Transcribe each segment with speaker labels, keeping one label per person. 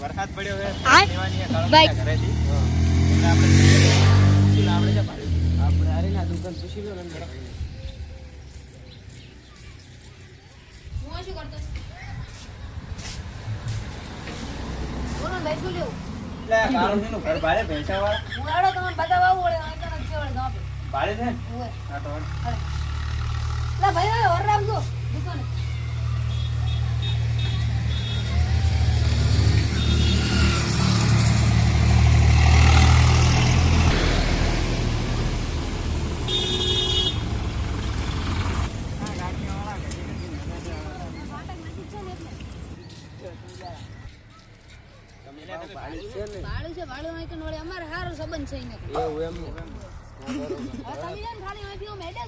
Speaker 1: વરસાદ પડ્યો છે આપણે લો,
Speaker 2: હારી ના દુકાન પૂછી લો ને.
Speaker 3: હું શું કરતો? બોલો ભાઈ શું લેવું?
Speaker 1: એટલે આ નું ઘર ભાડે ભેંસાવાળા.
Speaker 3: હું આડો તમને બતાવવા આવું ઓળે આ કણ છે ઓળે ગામ
Speaker 1: ભાડે છે? હા તો
Speaker 3: લે ભાઈ ઓર રાખજો દુકાને ભાડું છે ભાડું અહીં કણ વળે અમારે સારો સંબંધ છે એને
Speaker 2: એવું એમ
Speaker 3: છે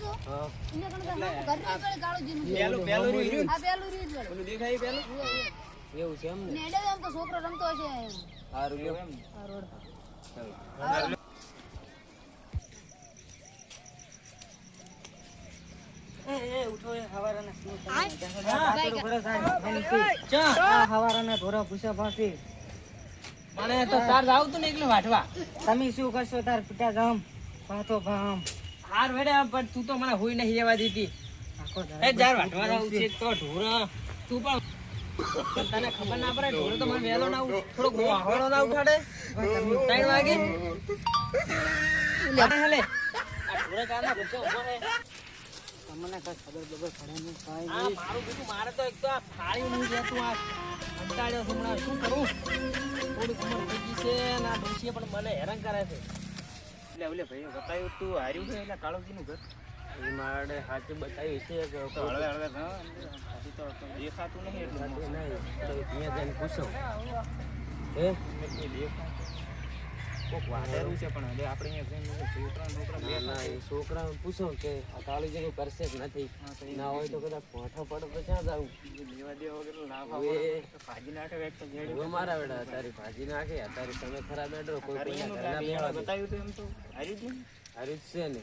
Speaker 3: છો. છે.
Speaker 2: છે
Speaker 3: છોકરો રમતો આ
Speaker 2: હવારાના ઢોરા પૂછ્યા પાસે મને તો તાર જાવ તું ને એકલું વાટવા તમે શું કરશો? તાર પિતા ગામ પાતો ગામ. હાર વેડે પણ તું તો મને હોઈ નહીં રહેવા દીધી. એ જાર વાટવા આવું છે. તો ઢોર. તું પણ તને ખબર ના પડે ઢોર તો મને વેલો ના ઉઠ- થોડોક વાહવાળો ના ઉઠાડે. ત્રણ વાગે. લે. આ ઢોર કાના ગુસ્સો ઊભો રહે. તમને કઈ ખબર બબર પડે નહીં કઈ નહીં. મારું બીજું મારે તો એક તો આ ફાળ્યું નહીં રહેતું આ કંટાળ્યો છું હમણાં. શું કરું? થોડી ઉંમર થઈ ગઈ છે અને આ ડોસીએ પણ મને હેરાન કરે છે.
Speaker 1: એટલે ઓલે ભાઈ બતાવ્યું તું હાર્યું છે એટલે કાળુજીનું ઘર?
Speaker 2: એ મારે સાચું બતાવ્યું છે કે
Speaker 1: હળવે હળવે હજી તો તો દેખાતું નહીં એટલે
Speaker 2: જઈને પૂછો. હે
Speaker 1: એ દેખાય. કોક વાટેરું છે પણ હવે આપણે અહીંયા જઈને છોકરા છોકરા
Speaker 2: ના, ના, એ છોકરાને પૂછો કે આ કાળુજીનું કરશે કે નથી. ના હોય તો કદાચ પોઠો પડે તો ક્યાં જાવું
Speaker 1: લેવા દેવા વગર ભાજી નાખે એક તો
Speaker 2: મારા વેડા તારી ભાજી નાખે તારી તમે ખરા બેઠો કોઈ.
Speaker 1: બતાવ્યું તો એમ તો? હાર્યું જ નહીં.
Speaker 2: જ છે ને.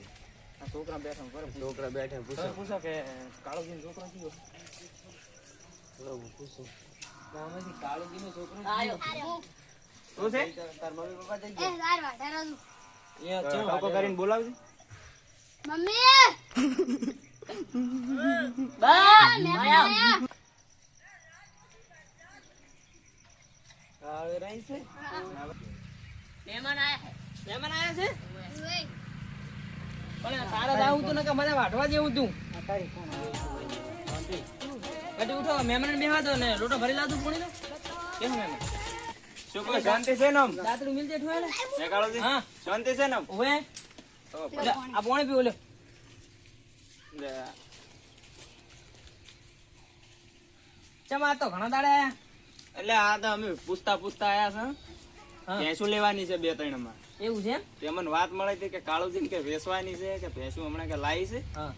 Speaker 1: આ છોકરા બેઠા
Speaker 2: છોકરા બેઠે પૂછો.
Speaker 1: પૂછો કે કાળુજી છોકરો કયો?
Speaker 2: બરોબર પૂછો. આમાંથી કાળુજીનો છોકરો
Speaker 1: શું છે?
Speaker 2: તાર મમ્મી પપ્પા જઈ
Speaker 3: એ તાર વાટારો છું.
Speaker 1: ચમ લોકો કરીને બોલાવજે.
Speaker 3: મમ્મી! બા મહેમાન આયા.
Speaker 2: આવે રહી છે?
Speaker 3: મહેમાન આયા
Speaker 2: મહેમાન આયા છે? પણ તારે જાવું તું કે મને વાટવા જેવું તું. કદી ઉઠો મહેમાન બેહવા દો ને. લોટો ભરી લાવતું પૂણી દો
Speaker 1: કેમ મેમ શું શાંતિ છે નમ આમ?
Speaker 2: દાતડું મિલ જેઠું
Speaker 1: હે કાળોજી
Speaker 2: હા.
Speaker 1: શાંતિ છે નમ
Speaker 2: ઓએ
Speaker 1: તો
Speaker 2: આ પાણી પીવો લે. ચમા તો ઘણો દાડે
Speaker 1: એટલે આ તો અમે પૂછતા પૂછતા આયા છે. ભેંસું લેવાની છે બે ત્રણમાં
Speaker 2: એવું છે
Speaker 1: તે મને વાત મળી હતી કે કાળુજી કે વેસવાની છે કે ભેંસું હમણાં કે લાવી છે?
Speaker 2: હા.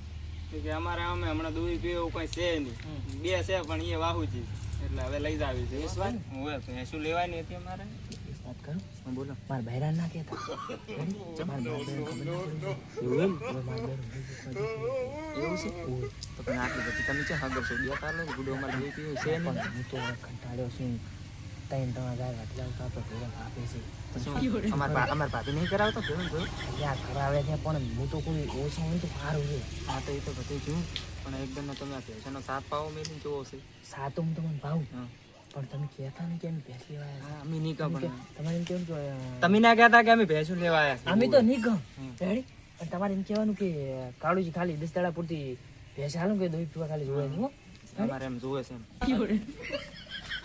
Speaker 1: કે અમારે અમે હમણાં દૂધ પીવું કઈ છે નહીં. બે છે પણ એ વાહુજી એટલે હવે લઈ જાવી છે.
Speaker 2: વેચવાની?
Speaker 1: હવે ભેંસું લેવાની હતી અમારે?
Speaker 2: વાત કરું.
Speaker 1: હા, બોલો.
Speaker 2: માર બહેરાન ના કહેતા. એવું
Speaker 1: છે? તો પણ આટલી બધી તમે છે હગર છો બે કાલો ગુડો અમારે બે પીવું છે નહીં
Speaker 2: હું તો કંટાળ્યો છું. ત્રણ ત્રણ હજાર ધોરણ આપે છે.
Speaker 1: અમાર અમાર ભાભી નહીં કરાવતો? જોયું
Speaker 2: ત્યાં કરાવે છે પણ હું તો કોઈ ઓછો હોય તો સારું છે.
Speaker 1: હા તો એ તો બધું જોયું પણ એકદમ તમે આ ભેંસોનો સાત પાવો મેં જોવો છે.
Speaker 2: સાતો હું તમને ભાવું. પણ તમે કહેતા ને કે અમે ભેંસ લેવા આવ્યા
Speaker 1: અમે નહીં કહો પણ
Speaker 2: તમારે એમ કેમ કે
Speaker 1: તમે ના કહેતા કે અમે ભેંસું લેવા આવ્યા
Speaker 2: અમે તો નહીં કહો. રેડી? પણ તમારે એમ કહેવાનું કે કાળુજી ખાલી દસ દાડા પૂરતી ભેંસ હાલું કે દોઈ પીવા ખાલી જોવે નહીં
Speaker 1: તમારે એમ જોવે છે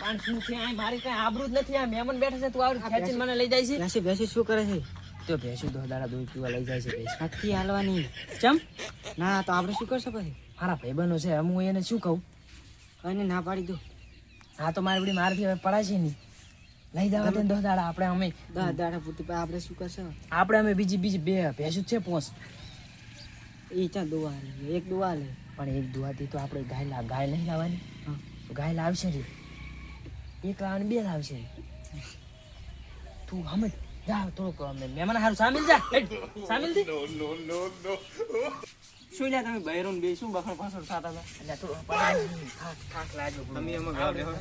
Speaker 2: પણ શું છે આ મારી કઈ આબરૂ જ નથી આ મહેમાન બેઠા છે તું આવડી ખેંચીને મને લઈ જાય છે. ભેંસી ભેંસી શું કરે છે? તો ભેંસું દસ દાડા દોઈ પીવા લઈ જાય છે ભેંસ. નથી હાલવાની. ચમ? ના તો આપણે શું કરશે પછી? મારા ભાઈબંધો છે હું એને શું કહું? કઈને ના પાડી દો હા તો મારી બધી મારથી હવે પડાય છે નહીં. લઈ જવા દે દસ દાડા આપણે અમે દસ દાડા પૂરતી આપણે શું કરશે? આપણે અમે બીજી બીજી બે ભેંસું છે પોસ. એ ચા દુવા લે એક દુવા લે. પણ એક દુવાથી તો આપણે ગાય ગાય નહીં લાવવાની. ગાય લાવશે રે એક લાવવાની બે લાવશે. તું હમે જા થોડોક અમે મહેમાન હારું સામેલ જા. સામેલથી
Speaker 1: શું લ્યા તમે બહેરું ને બે શું બખણ પાછળ થતા હતા?
Speaker 2: એટલે થોડું. થાક થાક લાગ્યો.
Speaker 1: તમે એમાં ઘર બેહો.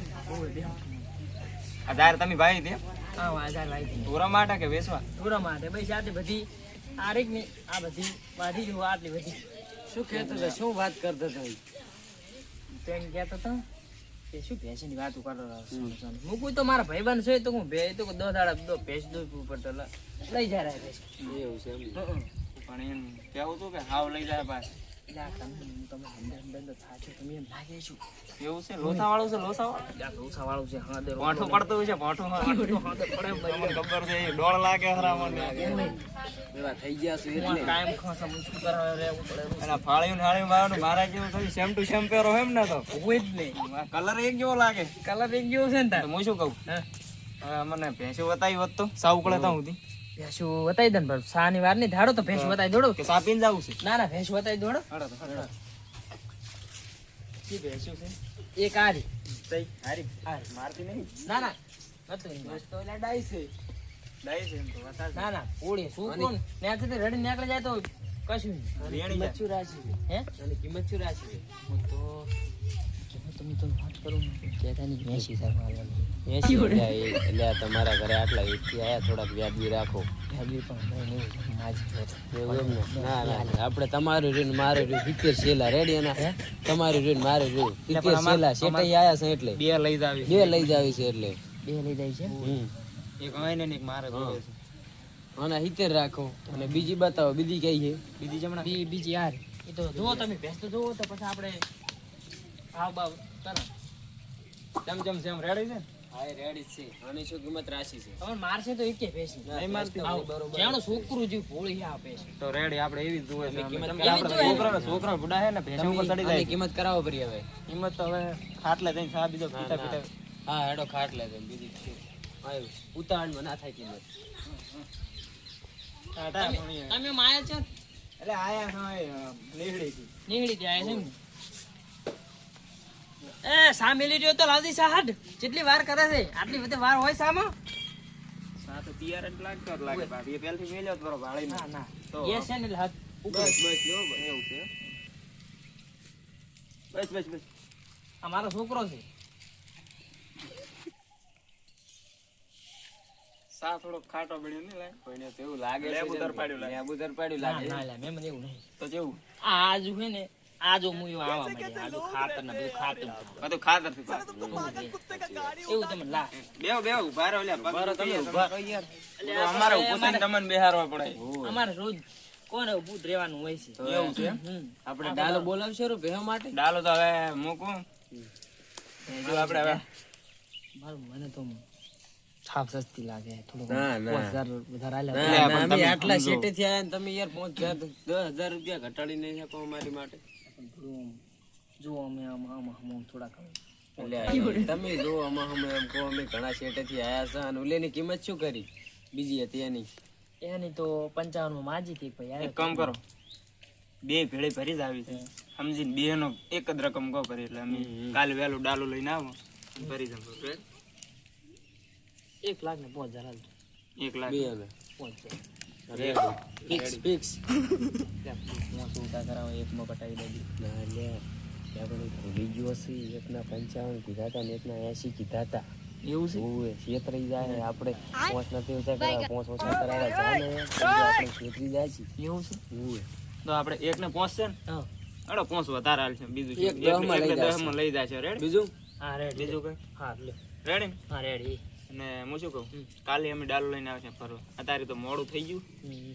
Speaker 1: આ તમે ભાઈ દે
Speaker 2: હા વાજાર લાવી
Speaker 1: ઢોરા માટે કે વેચવા
Speaker 2: પૂરા માટે. ભાઈ સાથે બધી આરેક રીકની આ બધી વાધી જો આટલી બધી.
Speaker 4: શું કહેતો હતો? શું વાત કરતો હતો?
Speaker 2: તો એમ કહેતો હતો કે શું ભેંસની વાત કરતો હતો હું કોઈ તો મારા ભાઈબંધ છે તો હું ભે તો દસ દાડા દો ભેંસ દૂધ ઉપર તો લઈ જાય ભેંસ.
Speaker 4: એવું છે.
Speaker 1: પણ એમ કેવું હતું કે હાવ લઈ જાય પાછ? એવું છે લોસા વાળું છે. લોસા વાળું
Speaker 2: આ લોસા વાળું છે હા
Speaker 1: પોઠું પડતું હોય છે પોઠું ખબર છે એ લાગે હરા મને.
Speaker 4: એવા થઈ ગયા છે
Speaker 2: કાયમ ખાસા મુશ્કેલ કરાવે રહેવું પડે
Speaker 1: અને ફાળ્યું ફાળ્યું મારવાનું મારા જેવું થયું સેમ ટુ સેમ પહેરો એમ ને તો.
Speaker 2: હોય જ નહીં.
Speaker 1: કલર એક જેવો લાગે.
Speaker 2: કલર એક જેવો છે ને તાર?
Speaker 1: તો હું શું કહું?
Speaker 2: હા.
Speaker 1: મને ભેંસો બતાવી હોત તો સાવ કળે તો સુધી
Speaker 2: ભેંસું બતાવી દે ને પણ વાર નહીં ધાડો તો ભેંસું વતાવી દોડો.
Speaker 1: કે સાપીને જવું છે?
Speaker 2: ના ના ભેંસું બતાવી દોડો.
Speaker 1: કી ભેંસો છે.
Speaker 2: એક આરી
Speaker 1: તઈ હારી. હારી. મારતી નહીં?
Speaker 2: ના ના નતું ઈ
Speaker 4: તો એટલે ડાઈ છે.
Speaker 1: ડાઈ છે એમ તો બતાવ
Speaker 2: ના ના ઓળી શું કોણ? ત્યાંથી રડી નીકળી જાય તો કશું નહીં.
Speaker 4: મચ્છુ રાશિ
Speaker 2: હે?
Speaker 4: અને કિંમત શું રાશી
Speaker 2: હું તો તમે તો વાત કરું કહેતા એસી સાહેબ
Speaker 4: એસી એટલે તમારા ઘરે આટલા એસી આયા થોડાક વ્યાજબી રાખો.
Speaker 2: ભાભી પણ નહીં નહીં માજી
Speaker 4: એવું એમ ને? ના ના ના. આપણે તમારું રીન મારું રીન સિત્તેર સેલા રેડી એના? તમારું રીન મારું રીન સિત્તેર સેલા સેટાઈ આયા છે એટલે.
Speaker 1: બે લઈ જાવી
Speaker 4: બે લઈ જાવી છે એટલે.
Speaker 2: બે લઈ જાય છે?
Speaker 1: એક હોય ને એક મારે
Speaker 4: અને સિત્તેર રાખો. અને બીજી બતાવો બીજી કઈ છે?
Speaker 1: બીજી જમણા.
Speaker 2: બીજી યાર એ તો જુઓ તમે ભેંસ તો જુઓ તો પછી આપણે ભાવ ભાવ
Speaker 1: ચમ ચમ ચમ રેડી છે?
Speaker 4: હા એ રેડી છે. આની શું કિંમત રાશિ છે?
Speaker 2: હવે મારશે તો એકે ભેંસ નહીં.
Speaker 4: નહીં મારતી બરોબર.
Speaker 2: જાણો છોકરું જેવું ભોળી આ ભેંસ
Speaker 1: તો રેડી આપણે એવી જ જોવે છે
Speaker 4: કિંમત
Speaker 1: કેમ કે
Speaker 2: એવી
Speaker 1: આપણે
Speaker 2: જ જોઈએ.
Speaker 1: છોકરા છોકરા બુડા હે ને ભેંસો ઉપર ચડી જાય
Speaker 4: કિંમત કરાવો પરી હવે.
Speaker 1: હિંમત તો હવે ખાટલે જઈને ચા બીજો
Speaker 4: ના,
Speaker 1: પીતા
Speaker 4: હા હેડો ખાટ લે છે બીજી? હા, ઉતાવળમાં ના થાય કિંમત.
Speaker 1: ટાટા
Speaker 2: તમે માયા છો?
Speaker 1: એટલે આયા હા નીકળી
Speaker 2: છે ને? એ સા મેલી રહ્યો તો લાવતી સા હાડ જેટલી વાર કરે છે આટલી બધી વાર હોય સામો.
Speaker 1: સા તો તૈયાર જ લાગતો જ લાગે બાકી એ પહેલથી મેલ્યો જ બરો ભાળી
Speaker 2: ના ના.
Speaker 1: તો
Speaker 2: એ છે ને હાથ
Speaker 1: બસ બસ લ્યો એવું છે. બસ બસ બસ.
Speaker 2: આ મારો છોકરો છે.
Speaker 1: સા થોડો ખાટો બન્યો ને લાગે
Speaker 4: કોઈને તો એવું લાગે છે
Speaker 1: લેબુ
Speaker 4: જેમ
Speaker 1: લાગે.
Speaker 4: લેબુ તરપાડ્યું લાગે.
Speaker 2: ના લે મેં મને એવું નહીં.
Speaker 1: તો જેવું.
Speaker 2: આ આજુ હે ને આજુ મુયું આવા મળે આજો ખાતર ને બધું ખાતર
Speaker 1: બધું ખાતરથી
Speaker 2: એવું તમે લા
Speaker 1: બેહો બેહો ઊભા રહો લ્યા. પગ
Speaker 4: ઊભા તમે ઊભા
Speaker 1: રહો યાર. તો અમારે ઊભું તમને બેહારવા પડે
Speaker 2: અમારે રોજ કોને ઉભું રહેવાનું હોય છે.
Speaker 1: એવું છે
Speaker 4: આપણે ડાલો બોલાવશે રો ભેહો માટે?
Speaker 1: ડાલો તો હવે મૂકું. જો આપણે હવે
Speaker 2: મારું મને તો સાફ સસ્તી લાગે. થોડું
Speaker 4: આટલા
Speaker 1: સમજો.
Speaker 4: થયા થી આયા તમે યાર પાંચ હજાર દસ હજાર રૂપિયા ઘટાડી નહીં શકો અમારી માટે.
Speaker 2: થોડું જો અમે આમ આમ આમ આમ થોડાક
Speaker 4: તમે જો આમાં અમે એમ કહો અમે ઘણા શેઠે થી આયા છે અને ઉલેની કિંમત શું કરી? બીજી હતી એની.
Speaker 2: એની તો પંચાવનમાં માજી હતી ભાઈ
Speaker 1: એક કામ કરો. બે ભેળી ભરી જ આવી છે. સમજીને બે નો એક જ રકમ કહો કરી એટલે અમે કાલે વહેલું ડાલું લઈને આવો. ભરી જમ
Speaker 2: એક લાખ ને પાંચ હજાર
Speaker 1: એક લાખ.
Speaker 4: બે હજાર.
Speaker 2: પાંચ હજાર.
Speaker 4: ફિક્સ ફિક્સ
Speaker 2: પાંચ ઉતા કરાવો એકમાં પટાવી દેજો
Speaker 4: ના લે. આપણે ભૂલી ગયો છે એકના પંચાવન કીધા હતા ને એકના એસી કીધા હતા
Speaker 2: એવું છે?
Speaker 4: ઓવે છેતરાઈ જાય આપણે. પોંચ નથી ઓછા પોંચ ઓછા કરાવ્યા જાને આપણે છેતરી જાય છે.
Speaker 2: એવું છે?
Speaker 4: ઓવે.
Speaker 1: તો આપણે એક ને છે ને? અડો પોંચ વધારે હાલશે બીજું
Speaker 4: એક દહમાં લઈ
Speaker 1: જાય છે
Speaker 4: જશે.
Speaker 1: દહમાં લઈ જશે. રેડી
Speaker 4: બીજું?
Speaker 2: હા રેડી
Speaker 1: બીજું કઈ?
Speaker 2: હા લે.
Speaker 1: રેડી
Speaker 2: હા રેડી
Speaker 1: અને હું શું કહું? કાલે અમે ડાલો લઈને આવશે ફરવા. અત્યારે તો મોડું થઈ ગયું.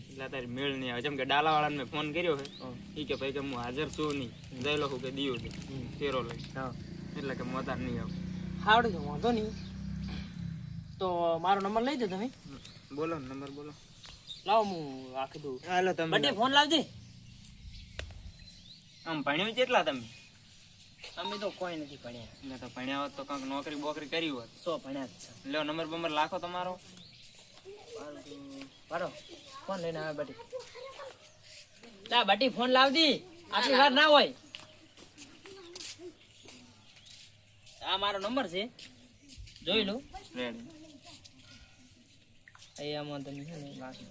Speaker 1: એટલે અત્યારે મેળ નહીં આવે. જેમ કે ડાલાવાળાને મેં ફોન કર્યો છે. એ કે ભાઈ કે હું હાજર છું નહીં. જઈ લો કે દીયો છે ફેરો લઈ. એટલે કે હું અત્યારે નહીં આવું.
Speaker 2: હાવડે છે વાંધો નહીં. તો મારો નંબર લઈ દો તમે
Speaker 1: બોલો નંબર બોલો.
Speaker 2: લાવો હું રાખી દઉં
Speaker 1: હાલો તમે
Speaker 2: બધે ફોન લાવજે.
Speaker 1: આમ ભણ્યું કેટલા તમે?
Speaker 2: અમે તો કોઈ નથી ભણ્યા.
Speaker 1: મેં તો ભણ્યા હોત તો કંઈક નોકરી બોકરી કરી હોત.
Speaker 2: સો ભણ્યા જ છે.
Speaker 1: લ્યો નંબર બંબર લાખો તમારો?
Speaker 2: પાડો ફોન લઈને આવે બટી. લા બટી ફોન લાવજી. આટલી વાર ના હોય. આ મારો નંબર છે. જોઈ લો.
Speaker 1: રેડી
Speaker 2: અહીંયામાં તમે છે ને લાસ્ટ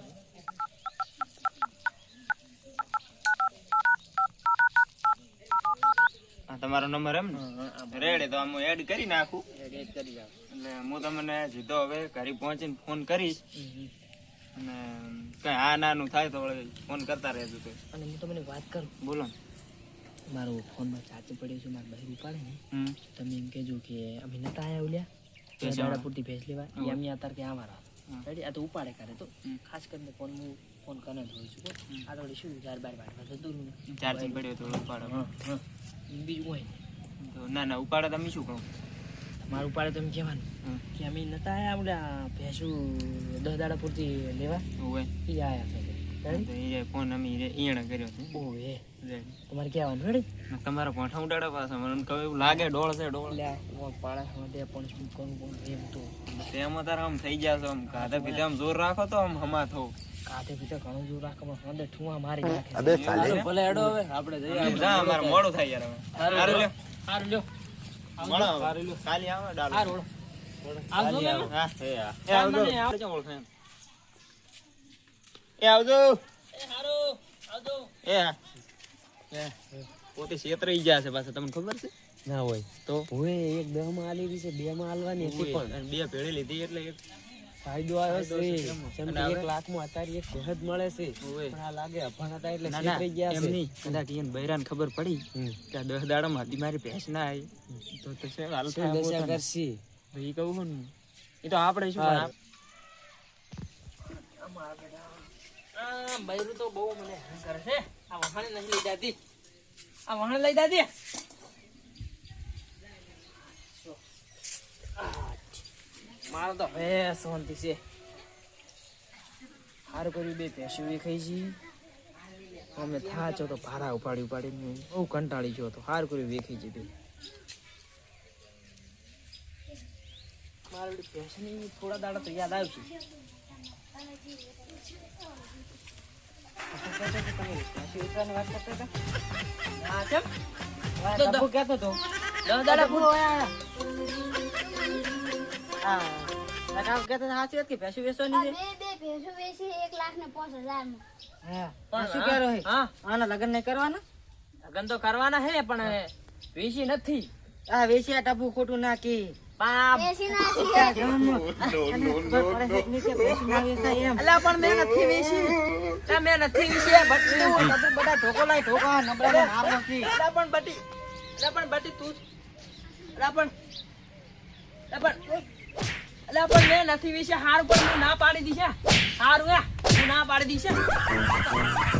Speaker 1: તમારો નંબર એમ ને? રેડે તો હું એડ કરી નાખું.
Speaker 2: એડ કરી
Speaker 1: એટલે હું તમને જીધો હવે ઘરે પહોંચીને ફોન કરીશ. અને કઈ આ નાનું થાય તો ફોન કરતા રહેજો તો
Speaker 2: અને હું તમને વાત કરું.
Speaker 1: બોલો.
Speaker 2: મારો ફોનમાં ચાર્જ પડ્યો છે મારા બહેર ઉપાડે ને. તમે એમ કહેજો કે અમે નતા આવ્યા ઓલ્યા. પૂરતી ભેજ લેવા. એમ તાર કે આ
Speaker 1: મારા
Speaker 2: રેડી આ તો ઉપાડે કરે તો. ખાસ કરીને ફોન હું ફોન કરે ધોઈ છું આ થોડી શું ચાર બાર વાટવા તો દૂર
Speaker 1: ચાર્જિંગ પડ્યો તો ઉપાડો.
Speaker 2: બીજું હોય
Speaker 1: તો ના ના ઉપાડે તમે શું કહું?
Speaker 2: મારું ઉપાડે તો એમ કહેવાનું કે અમે નતા આયા ઓલા ભેંસુ દસ દાડા પૂરતી લેવા?
Speaker 1: હોય
Speaker 2: એ આવ્યા છે
Speaker 1: ફોન અમે ઈયણે કર્યો છે રેડી.
Speaker 2: તમારે કહેવાનું રેડી?
Speaker 1: તમારા પોઠા ઉડાડે પાછા. મને કહે એવું લાગે ડોળ છે ડોળ.
Speaker 2: પાડા માટે પણ શું કરું એમ તો.
Speaker 1: તેમાં તારા આમ થઈ ગયા છો આમ ખાધા પીધા આમ જોર રાખો તો આમ હમા થવું
Speaker 2: કાંઠે પીતે ઘણું જોર રાખે પણ અંદર ઠુવા મારી નાખે
Speaker 4: હાલો, ભલે હેડો હવે આપણે જઈએ
Speaker 1: જા અમાર મોડું થાય યાર હવે સારું લ્યો.
Speaker 2: સારું લ્યો
Speaker 1: મળો. કાલે આવો.
Speaker 2: સારું આવજો
Speaker 1: કાલે. આવે. હા, એ હા. એ આવજો. એ એ. એ. પોતે ગયા છે પાછા તમને ખબર છે
Speaker 4: ના હોય
Speaker 1: તો
Speaker 4: ઓય એક દહમાં આલી છે બે માં આલવાની હતી પણ
Speaker 1: બે પેઢી લીધી એટલે એક
Speaker 4: ફાયદો આવ્યો છે. કે એક લાખમાં અત્યારે એક સહજ મળે છે. પણ આ લાગે અભણ હતા એટલે
Speaker 1: ના
Speaker 4: ગયા છે.
Speaker 1: એમની કદાચ એને બૈરાન ખબર પડી કે આ દસ દાડા માં મારી ભેંસ ના આવી. તો તો છે હાલ થાય
Speaker 4: દશા. કરશી.
Speaker 1: તો કહું હું. એ તો આપણે શું
Speaker 2: બૈરું તો બહુ મને કરે છે. આ વહાણે નહીં લઈ જાતી. આ વહાણે લઈ જાતી. મારો તો હવે શાંતિ છે. સારું કર્યું બે ભેંસું એ ખાઈ છી. અમે થાચો તો ભારા ઉપાડી ઉપાડી બહુ કંટાળી ગયો તો સારું કર્યું વેખી છે બે. મારે ભેંસની થોડા દાડા તો યાદ આવશે હા, ચમ? તો
Speaker 3: તો સાચી વાત કે ભેંસું વેચવાની છે?
Speaker 5: બે બે ભેંસો વેચી એક લાખ ને પાંચ હજારમાં
Speaker 3: પણ શું કહેરો હે
Speaker 2: હા.
Speaker 3: આના લગ્ન નહીં કરવાના?
Speaker 2: લગન તો કરવાના હે પણ વેચી નથી.
Speaker 3: આ વેચી આ ટપુ ખોટું ના કે
Speaker 2: પણ અલા પણ મેં નથી વિશે હાર પણ હું ના પાડી દીશે હારું, હે. હું ના પાડી દીધા